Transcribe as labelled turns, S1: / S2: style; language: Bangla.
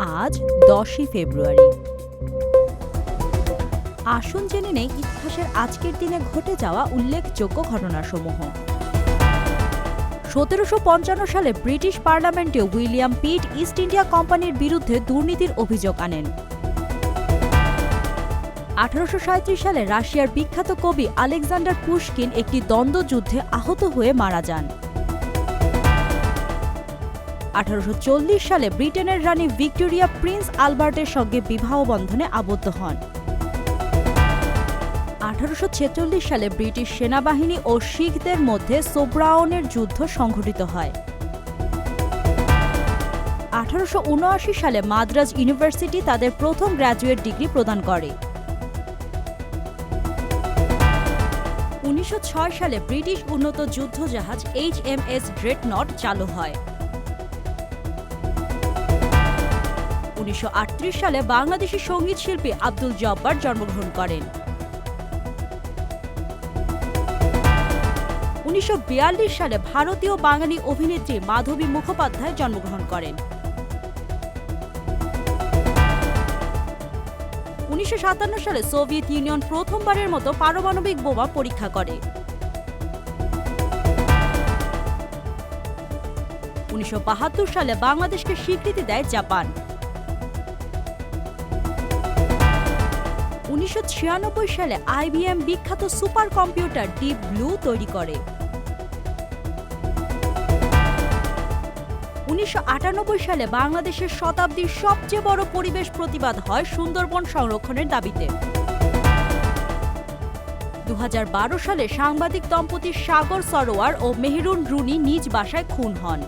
S1: আজ দশই ফেব্রুয়ারি। আসুন জেনে নেই ইতিহাসের আজকের দিনে ঘটে যাওয়া উল্লেখযোগ্য ঘটনাসমূহ। সতেরোশো পঞ্চান্ন সালে ব্রিটিশ পার্লামেন্টে উইলিয়াম পিট ইস্ট ইন্ডিয়া কোম্পানির বিরুদ্ধে দুর্নীতির অভিযোগ আনেন। আঠারোশো সাঁইত্রিশ সালে রাশিয়ার বিখ্যাত কবি আলেকজান্ডার পুশকিন একটি দ্বন্দ্বযুদ্ধে আহত হয়ে মারা যান। আঠারোশো চল্লিশ সালে ব্রিটেনের রানী ভিক্টোরিয়া প্রিন্স আলবার্টের সঙ্গে বিবাহ বন্ধনে আবদ্ধ হন। আঠারোশো ছেচল্লিশ সালে ব্রিটিশ সেনাবাহিনী ও শিখদের মধ্যে সোব্রাউনের যুদ্ধ সংঘটিত হয়। আঠারোশো উনআশি সালে মাদ্রাজ ইউনিভার্সিটি তাদের প্রথম গ্র্যাজুয়েট ডিগ্রি প্রদান করে। উনিশশো ছয় সালে ব্রিটিশ উন্নত যুদ্ধজাহাজ এইচ এম এস ড্রেডনট চালু হয়। উনিশশো আটত্রিশ সালে বাংলাদেশি সংগীত শিল্পী আব্দুল জব্বার জন্মগ্রহণ করেন। উনিশশো সালে ভারতীয় বাঙালি অভিনেত্রী মাধবী মুখোপাধ্যায় জন্মগ্রহণ করেন। উনিশশো সাতান্ন সালে সোভিয়েত ইউনিয়ন প্রথমবারের মতো পারমাণবিক বোমা পরীক্ষা করে। উনিশশো বাহাত্তর সালে বাংলাদেশকে স্বীকৃতি দেয় জাপান। উনিশশো ছিয়ানব্বই সালে আইবিএম বিখ্যাত সুপার কম্পিউটার ডিপ ব্লু তৈরি করে। উনিশশো আটানব্বই সালে বাংলাদেশের শতাব্দীর সবচেয়ে বড় পরিবেশ প্রতিবাদ হয় সুন্দরবন সংরক্ষণের দাবিতে। দু হাজার বারো সালে সাংবাদিক দম্পতি সাগর সরোয়ার ও মেহরুন রুনি নিজ বাসায় খুন হন।